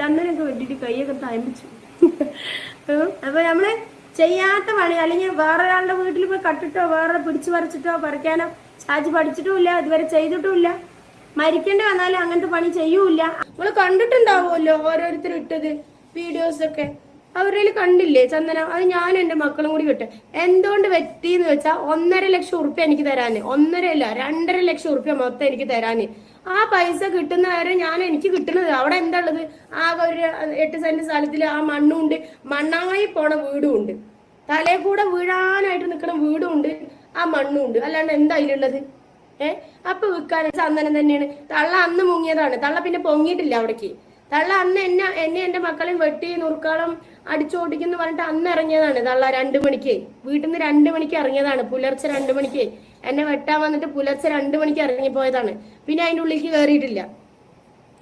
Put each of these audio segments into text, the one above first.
ചന്ദനൊക്കെ വെട്ടിട്ട് കൈയൊക്കെ തയമ്പിച്ചു അപ്പൊ നമ്മൾ ചെയ്യാത്ത പണി അല്ലെങ്കിൽ വേറെ ഒരാളുടെ വീട്ടിൽ പോയി കട്ടിട്ടോ വേറെ പിടിച്ചു പറിച്ചിട്ടോ പറിക്കാനോ ചാച്ചി പഠിച്ചിട്ടുമില്ല ഇതുവരെ ചെയ്തിട്ടുമില്ല. മരിക്കേണ്ടി വന്നാലും അങ്ങനത്തെ പണി ചെയ്യൂല നമ്മൾ കണ്ടിട്ടുണ്ടാവുമല്ലോ ഓരോരുത്തർ ഇട്ടത് വീഡിയോസ് ഒക്കെ. അവരിൽ കണ്ടില്ലേ ചന്ദനം? അത് ഞാൻ എന്റെ മക്കളും കൂടി കിട്ടും എന്തുകൊണ്ട് വെട്ടി എന്ന് വെച്ചാൽ ഒന്നര ലക്ഷം ഉറുപ്പ്യ എനിക്ക് തരാന്. ഒന്നര അല്ല രണ്ടര ലക്ഷം ഉറുപ്പ്യ മൊത്തം എനിക്ക് തരാന്. ആ പൈസ കിട്ടുന്ന വരെ ഞാൻ എനിക്ക് കിട്ടുന്നത് അവിടെ എന്താ ഉള്ളത്? ആകെ ഒരു എട്ട് സെന്റ് സ്ഥലത്തിൽ ആ മണ്ണും ഉണ്ട്. മണ്ണായി പോണ വീടും ഉണ്ട്. തലേ കൂടെ വീഴാനായിട്ട് നിൽക്കുന്ന വീടും ഉണ്ട്. ആ മണ്ണും ഉണ്ട്. അല്ലാണ്ട് എന്താ അതിലുള്ളത്? ഏഹ് അപ്പൊ വിൽക്കാൻ ചന്ദനം തന്നെയാണ്. തള്ള അന്ന് മുങ്ങിയതാണ്. തള്ള പിന്നെ പൊങ്ങിയിട്ടില്ല അവിടേക്ക്. തള്ള അന്ന് എന്നെ എന്നെ എന്റെ മക്കളെയും വെട്ടി നുറുക്കാളം അടിച്ചോടിക്കുന്നു പറഞ്ഞിട്ട് അന്ന് ഇറങ്ങിയതാണ് തള്ള രണ്ടു മണിക്ക്. വീട്ടിൽ നിന്ന് രണ്ടു മണിക്ക് ഇറങ്ങിയതാണ്. പുലർച്ചെ രണ്ടു മണിക്ക്. എന്നെ വെട്ടാൻ വന്നിട്ട് പുലർച്ചെ രണ്ടു മണിക്ക് ഇറങ്ങിപ്പോയതാണ്. പിന്നെ അതിന്റെ ഉള്ളിലേക്ക് കയറിയിട്ടില്ല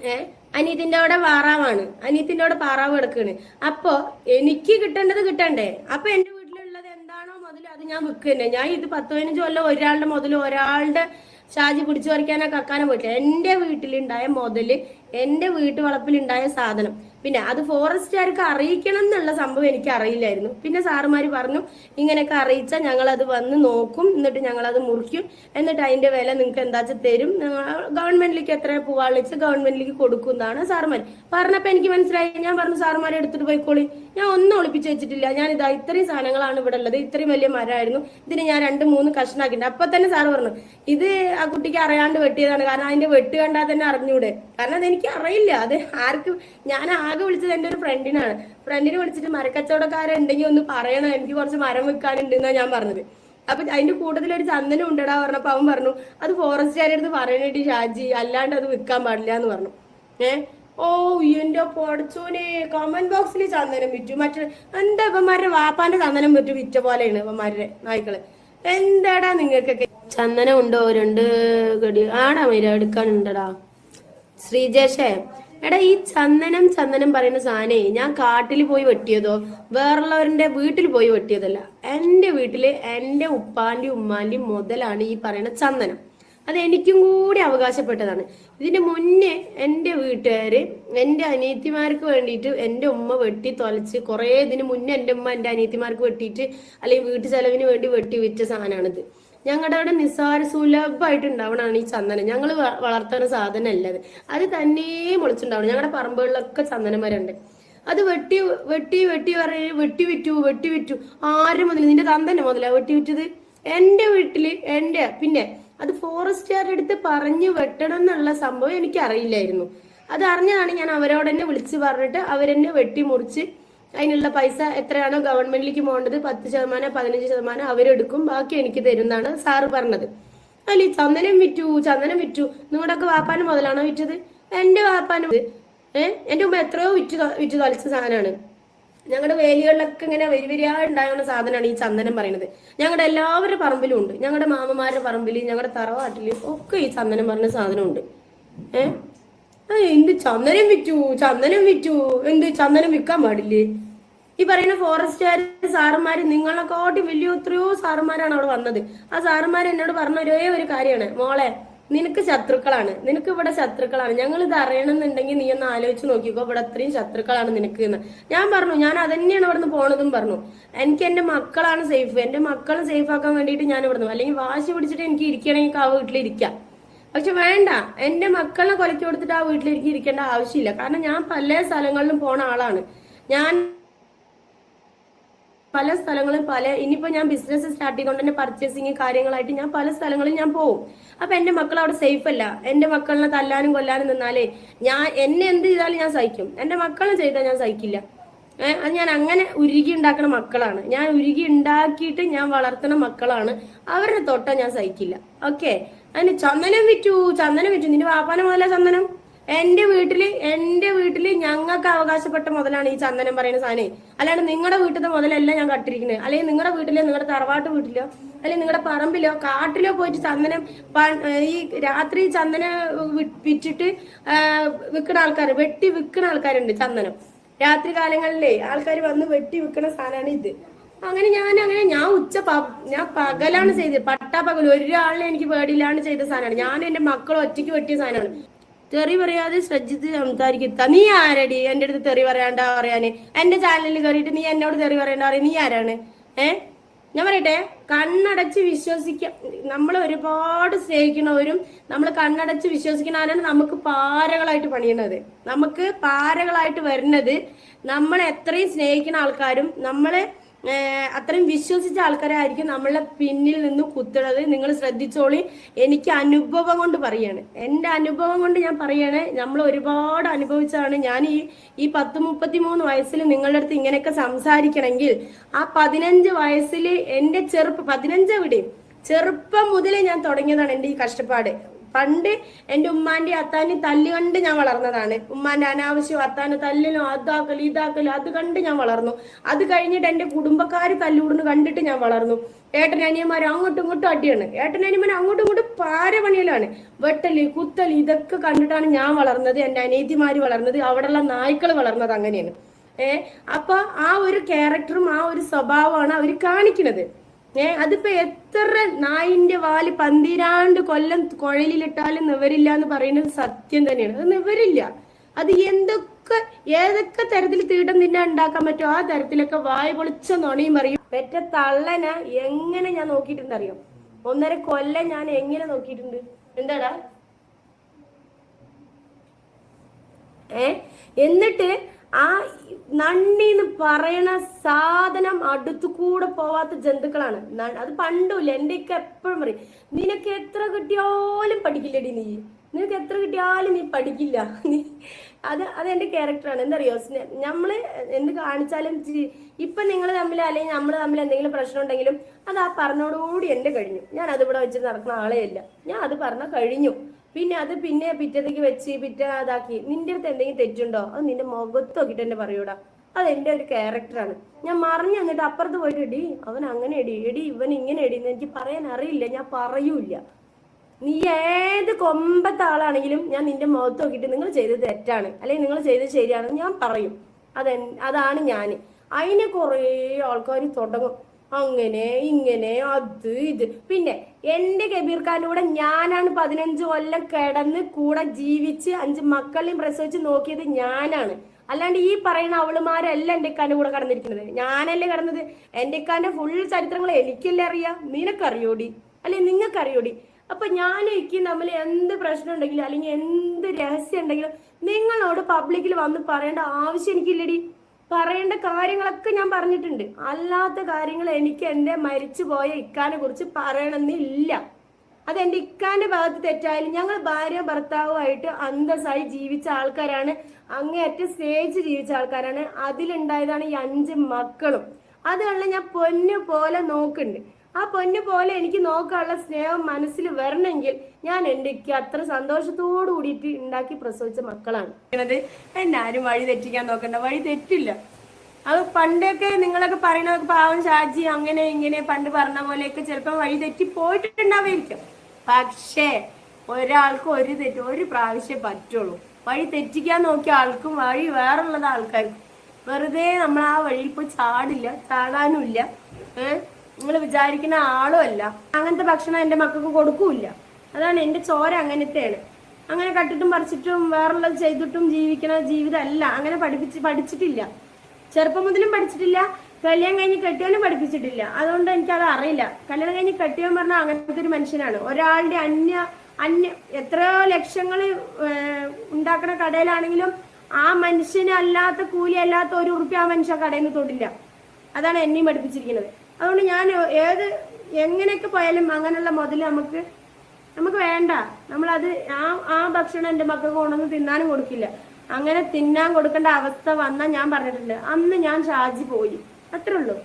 ഏ? അനിയത്തിന്റെ അവിടെ വാറാവാണ്. അനിയത്തിന്റെ അവിടെ പാറാവ് കിടക്കാണ്. അപ്പൊ എനിക്ക് കിട്ടേണ്ടത് കിട്ടണ്ടേ? അപ്പൊ എന്റെ വീട്ടിലുള്ളത് എന്താണോ മുതൽ അത് ഞാൻ വിൽക്കുന്നേ ഞാൻ ഇത് പത്ത് പതിനഞ്ച് കൊല്ലം ഒരാളുടെ മുതൽ ഒരാളുടെ ഷാജി പിടിച്ചു പറിക്കാനോ കക്കാനോ പോയിട്ടില്ല. എന്റെ വീട്ടിലുണ്ടായ മുതൽ എന്റെ വീട്ടു വളപ്പിലുണ്ടായ സാധനം. പിന്നെ അത് ഫോറസ്റ്റുകാർക്ക് അറിയിക്കണം എന്നുള്ള സംഭവം എനിക്ക് അറിയില്ലായിരുന്നു. പിന്നെ സാറുമാര് പറഞ്ഞു ഇങ്ങനെയൊക്കെ അറിയിച്ചാൽ അത് വന്ന് നോക്കും എന്നിട്ട് ഞങ്ങൾ അത് മുറിക്കും. എന്നിട്ട് അതിന്റെ വില നിങ്ങൾക്ക് എന്താ വെച്ചാൽ തരും ഗവൺമെന്റിലേക്ക് എത്ര പൂവാളിച്ച് ഗവൺമെന്റിലേക്ക് കൊടുക്കും എന്നാണ് സാറുമാർ പറഞ്ഞപ്പോ എനിക്ക് മനസ്സിലായി. ഞാൻ പറഞ്ഞു സാറുമാരെ എടുത്തിട്ട് പോയിക്കോളി. ഞാൻ ഒന്നും ഒളിപ്പിച്ച് വെച്ചിട്ടില്ല. ഞാൻ ഇതാ ഇത്രയും സാധനങ്ങളാണ് ഇവിടെ ഉള്ളത്. ഇത്രയും വലിയ മരമായിരുന്നു. ഇതിന് ഞാൻ രണ്ട് മൂന്ന് കഷ്ണാക്കിയിട്ടുണ്ട്. അപ്പൊ തന്നെ സാറ് പറഞ്ഞു ഇത് ആ കുട്ടിക്ക് അറിയാണ്ട് വെട്ടിയതാണ്. കാരണം അതിന്റെ വെട്ട് കണ്ടാൽ തന്നെ അറിഞ്ഞൂടെ. കാരണം അതെനിക്ക് അറിയില്ല അത് ആർക്കും ഞാൻ ആകെ വിളിച്ചത് എന്റെ ഒരു ഫ്രണ്ടിനാണ് ഫ്രണ്ടിനെ വിളിച്ചിട്ട് മരക്കച്ചവടക്കാരുണ്ടെങ്കിൽ ഒന്ന് പറയണം. എനിക്ക് കുറച്ച് മരം വെക്കാനുണ്ട് എന്നാണ് ഞാൻ പറഞ്ഞത്. അപ്പൊ അതിന്റെ കൂട്ടത്തിൽ ഒരു ചന്ദനം ഉണ്ടടാ പറഞ്ഞപ്പോ അവൻ പറഞ്ഞു അത് ഫോറസ്റ്റുകാരുടെ അടുത്ത് പറയണേട്ടി ഷാജി. അല്ലാണ്ട് അത് വിൽക്കാൻ പാടില്ല എന്ന് പറഞ്ഞു. ഏ? ഓ എന്റെ പൊടച്ചോനെ കമന്റ് ബോക്സിൽ ചന്ദനം വിറ്റു. മറ്റേ എന്താ ഇവന്മാരുടെ വാപ്പാന്റെ ചന്ദനം വിറ്റു വിറ്റ പോലെയാണ് ഇവന്മാരുടെ നായ്ക്കൾ. എന്താടാ നിങ്ങൾക്കൊക്കെ? ചന്ദനം ഉണ്ടോ? രണ്ട് ഗടി ആടാ മീര എടുക്കാനുണ്ടടാ. ശ്രീജേഷേ എടാ ഈ ചന്ദനം ചന്ദനം പറയുന്ന സാധനേ ഞാൻ കാട്ടിൽ പോയി വെട്ടിയതോ വേറുള്ളവരുടെ വീട്ടിൽ പോയി വെട്ടിയതല്ല. എന്റെ വീട്ടിൽ എന്റെ ഉപ്പാന്റെ ഉമ്മാന്റെയും മുതലാണ് ഈ പറയുന്ന ചന്ദനം. അത് എനിക്കും കൂടി അവകാശപ്പെട്ടതാണ്. ഇതിന്റെ മുന്നേ എന്റെ വീട്ടുകാര് എന്റെ അനിയത്തിമാർക്ക് വേണ്ടിയിട്ട് എന്റെ ഉമ്മ വെട്ടി തൊലച്ച് കുറേ ഇതിന് മുന്നേ എന്റെ ഉമ്മ എന്റെ അനിയത്തിമാർക്ക് വെട്ടിയിട്ട് അല്ലെങ്കിൽ വീട്ടു ചെലവിന് വേണ്ടി വെട്ടി വിറ്റ സാധനമാണിത്. ഞങ്ങളുടെ അവിടെ നിസ്സാര സുലഭമായിട്ട് ഉണ്ടാവണമാണ് ഈ ചന്ദനം. ഞങ്ങൾ വളർത്തുന്ന സാധനമല്ല അത്. തന്നെ മുളച്ചുണ്ടാവണം. ഞങ്ങളുടെ പറമ്പുകളിലൊക്കെ ചന്ദനമരമുണ്ട് അത് വെട്ടി വെട്ടി വെട്ടി പറയ വെട്ടി വിറ്റു വെട്ടി വിറ്റു. ആരും മുതൽ നിന്റെ തന്തന്നെ മുതലാ വെട്ടി വിറ്റത്? എന്റെ വീട്ടിൽ എന്റെ പിന്നെ അത് ഫോറസ്റ്റുകാരുടെ അടുത്ത് പറഞ്ഞു വെട്ടണം എന്നുള്ള സംഭവം എനിക്ക് അറിയില്ലായിരുന്നു അത് അറിഞ്ഞതാണ് ഞാൻ അവരോട് തന്നെ വിളിച്ച് പറഞ്ഞിട്ട് അവരെന്നെ വെട്ടി മുറിച്ച് അതിനുള്ള പൈസ എത്രയാണോ ഗവൺമെന്റിലേക്ക് പോകേണ്ടത് പത്ത് ശതമാനം പതിനഞ്ച് ശതമാനം അവരെടുക്കും. ബാക്കി എനിക്ക് തരുന്നതാണ് സാറ് പറഞ്ഞത്. അല്ല? ചന്ദനം വിറ്റു ചന്ദനം വിറ്റു. നിങ്ങളുടെയൊക്കെ വാപ്പാന് മുതലാണോ വിറ്റത്? എന്റെ വാപ്പാനും ഏഹ് എന്റെ ഉമ്മ എത്രയോ വിറ്റ് വിറ്റ് തൊലച്ച സാധനമാണ്. ഞങ്ങളുടെ വേലികളിലൊക്കെ ഇങ്ങനെ വരി ഉണ്ടാകുന്ന സാധനമാണ് ഈ ചന്ദനം പറയുന്നത് ഞങ്ങളുടെ എല്ലാവരുടെ പറമ്പിലും ഉണ്ട്. ഞങ്ങളുടെ മാമമാരുടെ പറമ്പിൽ ഞങ്ങളുടെ തറവാട്ടിൽ ഒക്കെ ഈ ചന്ദനം പറഞ്ഞ സാധനമുണ്ട്. ഏഹ് എന്ത് ചന്ദനം വിറ്റു ചന്ദനം വിറ്റു. എന്ത് ചന്ദനം വിൽക്കാൻ പാടില്ലേ? ഈ പറയുന്ന ഫോറസ്റ്റുകാർ സാറന്മാര് നിങ്ങളെക്കാട്ടി വലിയ എത്രയോ സാറന്മാരാണ് അവിടെ വന്നത്. ആ സാറന്മാർ എന്നോട് പറഞ്ഞ ഒരേ ഒരു കാര്യമാണ്. മോളെ നിനക്ക് ശത്രുക്കളാണ്. നിനക്ക് ഇവിടെ ശത്രുക്കളാണ്. ഞങ്ങൾ ഇത് അറിയണമെന്നുണ്ടെങ്കിൽ നീ ഒന്ന് ആലോചിച്ച് നോക്കിക്കോ. ഇവിടെ അത്രയും ശത്രുക്കളാണ് നിനക്ക് എന്ന്. ഞാൻ പറഞ്ഞു ഞാൻ അതന്നെയാണ് ഇവിടുന്ന് പോണതും പറഞ്ഞു. എനിക്ക് എന്റെ മക്കളാണ് സേഫ്. എന്റെ മക്കളെ സേഫ് ആക്കാൻ വേണ്ടിയിട്ട് ഞാൻ ഇവിടുന്ന് അല്ലെങ്കിൽ വാശി പിടിച്ചിട്ട് എനിക്ക് ഇരിക്കണമെങ്കിൽ ആ വീട്ടിലിരിക്കാം. പക്ഷെ വേണ്ട. എന്റെ മക്കളെ കൊലക്കി കൊടുത്തിട്ട് ആ വീട്ടിലേക്ക് ഇരിക്കേണ്ട ആവശ്യമില്ല. കാരണം ഞാൻ പല സ്ഥലങ്ങളിലും പോണ ആളാണ്. ഞാൻ പല സ്ഥലങ്ങളും പല ഇനിയിപ്പോ ഞാൻ ബിസിനസ് സ്റ്റാർട്ട് ചെയ്തുകൊണ്ട് തന്നെ പർച്ചേസിങ് കാര്യങ്ങളായിട്ട് ഞാൻ പല സ്ഥലങ്ങളിൽ ഞാൻ പോകും അപ്പൊ എന്റെ മക്കൾ അവിടെ സേഫ് അല്ല. എന്റെ മക്കളിനെ തല്ലാനും കൊല്ലാനും നിന്നാലേ ഞാൻ എന്നെ എന്ത് ചെയ്താലും ഞാൻ സഹിക്കും. എന്റെ മക്കളെ ചെയ്താൽ ഞാൻ സഹിക്കില്ല. അത് ഞാൻ അങ്ങനെ ഉരുകി ഉണ്ടാക്കുന്ന മക്കളാണ്. ഞാൻ ഉരുകി ഉണ്ടാക്കിയിട്ട് ഞാൻ വളർത്തുന്ന മക്കളാണ്. അവരുടെ തൊട്ട ഞാൻ സഹിക്കില്ല. ഓക്കെ? അതിന് ചന്ദനം വിറ്റു ചന്ദനം വിറ്റു. നിന്റെ വാപ്പാന മുതല ചന്ദനം? എന്റെ വീട്ടിൽ എന്റെ വീട്ടിൽ ഞങ്ങൾക്ക് അവകാശപ്പെട്ട മുതലാണ് ഈ ചന്ദനം പറയുന്ന സാധനം. അല്ലാണ്ട് നിങ്ങളുടെ വീട്ടിലെ മുതലല്ല ഞാൻ കട്ടിരിക്കുന്നത് അല്ലെങ്കിൽ നിങ്ങളുടെ വീട്ടിലോ നിങ്ങളുടെ തറവാട്ട് വീട്ടിലോ അല്ലെങ്കിൽ നിങ്ങളുടെ പറമ്പിലോ കാട്ടിലോ പോയിട്ട് ചന്ദനം ഈ രാത്രി ചന്ദനം വിറ്റിട്ട് വിൽക്കുന്ന ആൾക്കാർ വെട്ടി വിൽക്കുന്ന ആൾക്കാരുണ്ട് ചന്ദനം. രാത്രി കാലങ്ങളിലേ ആൾക്കാർ വന്ന് വെട്ടി വിൽക്കുന്ന സാധനമാണ് ഇത്. അങ്ങനെ ഞാൻ അങ്ങനെ ഞാൻ ഉച്ച ഞാൻ പകലാണ് ചെയ്തത്. പട്ടാ പകൽ. ഒരാളിനെ എനിക്ക് പേടിയിലാണ് ചെയ്ത സാധനമാണ് ഞാൻ എന്റെ മക്കൾ ഒറ്റയ്ക്ക് വെട്ടിയ സാധനമാണ് തെറി പറയാതെ ശ്രദ്ധിച്ച് സംസാരിക്കുക നീ ആരടി? എന്റെ അടുത്ത് തെറി പറയാണ്ടാ പറയാന്? എന്റെ ചാനലിൽ കയറിയിട്ട് നീ എന്നോട് തെറി പറയണ്ട പറയാ? നീ ആരാണ്? ഏ? ഞാൻ പറയട്ടെ കണ്ണടച്ച് വിശ്വസിക്ക നമ്മൾ ഒരുപാട് സ്നേഹിക്കുന്നവരും നമ്മൾ കണ്ണടച്ച് വിശ്വസിക്കുന്നവരാണ് നമുക്ക് പാരകളായിട്ട് പണിയുന്നത്. നമുക്ക് പാരകളായിട്ട് വരുന്നത് നമ്മൾ എത്രയും സ്നേഹിക്കുന്ന ആൾക്കാരും നമ്മളെ അത്രയും വിശ്വസിച്ച ആൾക്കാരായിരിക്കും നമ്മളെ പിന്നിൽ നിന്ന് കുത്തുന്നത്. നിങ്ങൾ ശ്രദ്ധിച്ചോളി. എനിക്ക് അനുഭവം കൊണ്ട് പറയാണ്. എന്റെ അനുഭവം കൊണ്ട് ഞാൻ പറയണേ. നമ്മൾ ഒരുപാട് അനുഭവിച്ചാണ് ഞാൻ ഈ ഈ പത്ത് മുപ്പത്തി മൂന്ന് വയസ്സിൽ നിങ്ങളുടെ അടുത്ത് ഇങ്ങനെയൊക്കെ സംസാരിക്കണമെങ്കിൽ ആ പതിനഞ്ച് വയസ്സിൽ എന്റെ ചെറുപ്പം പതിനഞ്ച് എവിടെയും ചെറുപ്പം മുതലേ ഞാൻ തുടങ്ങിയതാണ് എന്റെ ഈ കഷ്ടപ്പാട്. പണ്ട് എന്റെ ഉമ്മാന്റെ അത്താനെ തല്ല് കണ്ട് ഞാൻ വളർന്നതാണ്. ഉമ്മാന്റെ അനാവശ്യം അത്താനെ തല്ലിലും അതാക്കലും ഇതാക്കലും അത് കണ്ട് ഞാൻ വളർന്നു. അത് കഴിഞ്ഞിട്ട് എന്റെ കുടുംബക്കാർ തല്ലുകൂടുന്നു കണ്ടിട്ട് ഞാൻ വളർന്നു. ഏട്ടൻ അനിയന്മാർ അങ്ങോട്ടും ഇങ്ങോട്ടും അടിയാണ്. ഏട്ടൻ അനിയന്മാർ അങ്ങോട്ടും ഇങ്ങോട്ടും പാരപണിയിലാണ്. വെട്ടൽ കുത്തൽ ഇതൊക്കെ കണ്ടിട്ടാണ് ഞാൻ വളർന്നത് എന്റെ അനിയത്തിമാര് വളർന്നത് അവിടെയുള്ള നായ്ക്കൾ വളർന്നത് അങ്ങനെയാണ്. ഏഹ് അപ്പൊ ആ ഒരു ക്യാരക്ടറും ആ ഒരു സ്വഭാവമാണ് അവർ കാണിക്കുന്നത് ഏ? അതിപ്പോ എത്ര നായിന്റെ വാൽ പന്തിരാണ്ട് കൊല്ലം കുഴലിലിട്ടാലും നിവരില്ല എന്ന് പറയുന്നത് സത്യം തന്നെയാണ്. അത് നിവരില്ല. അത് എന്തൊക്കെ ഏതൊക്കെ തരത്തിൽ തീട്ടം തിന്നാൻ ഉണ്ടാക്കാൻ പറ്റുമോ ആ തരത്തിലൊക്കെ വായ പൊളിച്ച നുണയും പറയും. പെറ്റ തള്ളന എങ്ങനെ ഞാൻ നോക്കിയിട്ടുണ്ട് അറിയോ ഒന്നര കൊല്ലം ഞാൻ എങ്ങനെ നോക്കിയിട്ടുണ്ട്? എന്താടാ? ഏ? എന്നിട്ട് ആ നണ്ണിന്ന് പറയണ സാധനം അടുത്തു കൂടെ പോവാത്ത ജന്തുക്കളാണ്. അത് പണ്ടുമില്ല. എന്റെയൊക്കെ എപ്പോഴും പറയും നിനക്ക് എത്ര കിട്ടിയാലും പഠിക്കില്ലടി നീ. നിനക്ക് എത്ര കിട്ടിയാലും നീ പഠിക്കില്ല. നീ അത് എന്റെ ക്യാരക്ടറാണ് എന്തറിയോ നമ്മൾ എന്ത് കാണിച്ചാലും ഇപ്പം നിങ്ങൾ തമ്മിൽ അല്ലെങ്കിൽ നമ്മൾ തമ്മിൽ എന്തെങ്കിലും പ്രശ്നം ഉണ്ടെങ്കിലും അത് ആ പറഞ്ഞോടുകൂടി എന്റെ കഴിഞ്ഞു. ഞാൻ അതിവിടെ വെച്ച് നടക്കുന്ന ആളെയല്ല ഞാൻ അത് പറഞ്ഞ കഴിഞ്ഞു. പിന്നെ അത് പിന്നെ പിറ്റത്തേക്ക് വെച്ച് പിറ്റേ അതാക്കി നിന്റെ അടുത്ത് എന്തെങ്കിലും തെറ്റുണ്ടോ? അത് നിന്റെ മുഖത്ത് നോക്കിട്ട് എന്നെ പറയൂടാ. അത് എന്റെ ഒരു ക്യാരക്ടറാണ് ഞാൻ മറിഞ്ഞു എന്നിട്ട് അപ്പുറത്ത് പോയിട്ട് എടി അവൻ അങ്ങനെ എടി എടി ഇവൻ ഇങ്ങനെ എടി എനിക്ക് പറയാൻ അറിയില്ല. ഞാൻ പറയൂല നീ ഏത് കൊമ്പത്തെ ആളാണെങ്കിലും ഞാൻ നിന്റെ മുഖത്ത് നോക്കിയിട്ട് നിങ്ങൾ ചെയ്തത് തെറ്റാണ്. അല്ലെങ്കിൽ നിങ്ങൾ ചെയ്തത് ശരിയാണെന്ന് ഞാൻ പറയും. അതെ അതാണ് ഞാൻ. അതിനെ കുറേ ആൾക്കാർ തുടങ്ങും. അങ്ങനെ ഇങ്ങനെ അത് ഇത്. പിന്നെ എന്റെ കബീർ ഖാന്റെ കൂടെ ഞാനാണ് പതിനഞ്ച് കൊല്ലം കിടന്ന് കൂടെ ജീവിച്ച് അഞ്ച് മക്കളെയും പ്രസവിച്ച് നോക്കിയത് ഞാനാണ്. അല്ലാണ്ട് ഈ പറയുന്ന അവളുമാരല്ല എന്റെ ഇക്കാന്റെ കൂടെ കടന്നിരിക്കുന്നത്. ഞാനല്ലേ കടന്നത്? എന്റെ ഇക്കാന്റെ ഫുൾ ചരിത്രങ്ങൾ എനിക്കല്ലേ അറിയാം? നിനക്കറിയോടി? അല്ലെ നിങ്ങൾക്കറിയോടി? അപ്പൊ ഞാനും ഇക്കും തമ്മിൽ എന്ത് പ്രശ്നം ഉണ്ടെങ്കിലും അല്ലെങ്കിൽ എന്ത് രഹസ്യം ഉണ്ടെങ്കിലും നിങ്ങളോട് പബ്ലിക്കിൽ വന്ന് പറയേണ്ട ആവശ്യം എനിക്കില്ലടി. പറയേണ്ട കാര്യങ്ങളൊക്കെ ഞാൻ പറഞ്ഞിട്ടുണ്ട്. അല്ലാത്ത കാര്യങ്ങൾ എനിക്ക് എന്റെ മരിച്ചുപോയ ഇക്കാനെ കുറിച്ച് പറയണമെന്നില്ല. അത് എന്റെ ഇക്കാന്റെ ഭാഗത്ത് തെറ്റായാലും ഞങ്ങൾ ഭാര്യ ഭർത്താവുമായിട്ട് അന്തസ്സായി ജീവിച്ച ആൾക്കാരാണ്. അങ്ങേയറ്റം സ്നേഹിച്ച് ജീവിച്ച ആൾക്കാരാണ്. അതിലുണ്ടായതാണ് ഈ അഞ്ച് മക്കളും. അതുകൊണ്ട് ഞാൻ പൊന്നു പോലെ നോക്കുന്നുണ്ട്. ആ പൊന്നു പോലെ എനിക്ക് നോക്കാനുള്ള സ്നേഹം മനസ്സിൽ വരണമെങ്കിൽ ഞാൻ എന്റെ അത്ര സന്തോഷത്തോടു കൂടിയിട്ട് ഉണ്ടാക്കി പ്രസവിച്ച മക്കളാണ്. എന്നെ ആരും വഴി തെറ്റിക്കാൻ നോക്കണ്ട വഴി തെറ്റില്ല. അത് പണ്ടൊക്കെ നിങ്ങളൊക്കെ പറയണ പാവം ഷാജി അങ്ങനെ ഇങ്ങനെ പണ്ട് പറഞ്ഞ പോലെയൊക്കെ ചിലപ്പോൾ വഴി തെറ്റി പോയിട്ടുണ്ടാവായിരിക്കും. പക്ഷേ ഒരാൾക്ക് ഒരു തെറ്റ് ഒരു പ്രാവശ്യം പറ്റുള്ളൂ. വഴി തെറ്റിക്കാൻ നോക്കിയ ആൾക്കും വഴി വേറുള്ളത് ആൾക്കാർക്കും. വെറുതെ നമ്മൾ ആ വഴിയിൽ പോയി ചാടില്ല ചാടാനും ഇല്ല ഏഹ് നിങ്ങൾ വിചാരിക്കുന്ന ആളും അല്ല. അങ്ങനത്തെ ഭക്ഷണം എന്റെ മക്കൾക്ക് കൊടുക്കൂല അതാണ് എന്റെ ചോര അങ്ങനത്തെയാണ്. അങ്ങനെ കട്ടിട്ടും പറിച്ചിട്ടും വേറുള്ളത് ചെയ്തിട്ടും ജീവിക്കണ ജീവിതമല്ല. അങ്ങനെ പഠിപ്പിച്ച് പഠിച്ചിട്ടില്ല. ചെറുപ്പം മുതലും പഠിച്ചിട്ടില്ല. കല്യാണം കഴിഞ്ഞ് കെട്ടിയവനും പഠിപ്പിച്ചിട്ടില്ല. അതുകൊണ്ട് എനിക്കത് അറിയില്ല. കല്യാണം കഴിഞ്ഞ് കെട്ടിയവൻ പറഞ്ഞാൽ അങ്ങനത്തെ ഒരു മനുഷ്യനാണ്. ഒരാളുടെ അന്യ അന്യ എത്രയോ ലക്ഷങ്ങൾ ഉണ്ടാക്കുന്ന കടയിലാണെങ്കിലും ആ മനുഷ്യന് അല്ലാത്ത കൂലി അല്ലാത്ത ഒരു ഉറുപ്പി ആ മനുഷ്യ കടയിൽ നിന്ന് തൊടില്ല. അതാണ് എന്നെയും പഠിപ്പിച്ചിരിക്കുന്നത്. അതുകൊണ്ട് ഞാൻ ഏത് എങ്ങനെയൊക്കെ പോയാലും അങ്ങനെയുള്ള മുതൽ നമുക്ക് നമുക്ക് വേണ്ട. നമ്മളത് ആ ആ ഭക്ഷണം എന്റെ മക്കൾക്ക് കൊണ്ടുവന്ന് തിന്നാനും കൊടുക്കില്ല. അങ്ങനെ തിന്നാൻ കൊടുക്കേണ്ട അവസ്ഥ വന്നാൽ ഞാൻ പറഞ്ഞിട്ടുണ്ട്. അന്ന് ഞാൻ ഷാജി പോയി. അത്രേ ഉള്ളൂ.